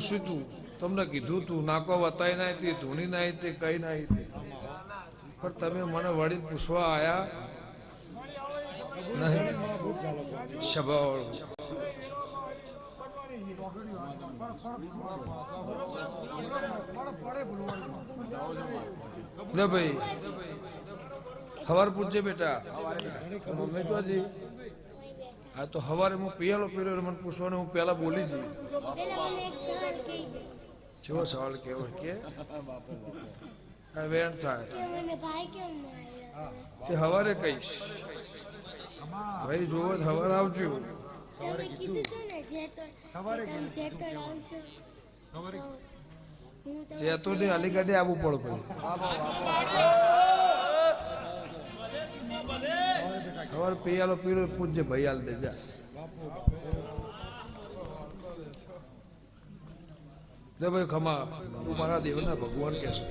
પૂછ્યું તું. તમને કીધું તું નાકો વતાઈ ના હતી ધૂણી ના હતી, કઈ ના હતી. પણ તમે મને વળી પૂછવા આયા નહીં. સ્વભાવ લે ભાઈ ખબર પૂછજે બેટા. મમ્મી તો હજી આ તો હવારે હું પિયાલો એટલે મને પૂછવાનું હું પહેલા બોલી જઈ જેવો સવાલ કેવો કે? આ વેણ થાય. કે હવારે કહીશ. ભાઈ જોવો હવારે આવજો. તમે કીધું સવારે સવારે હું તો જે તો ને અલીગઢે આવવું પડે હવારે પિયાલો પીરો ભાઈ હાલ દેજા ભાઈ ખમા મારા દેવના ભગવાન કે છે.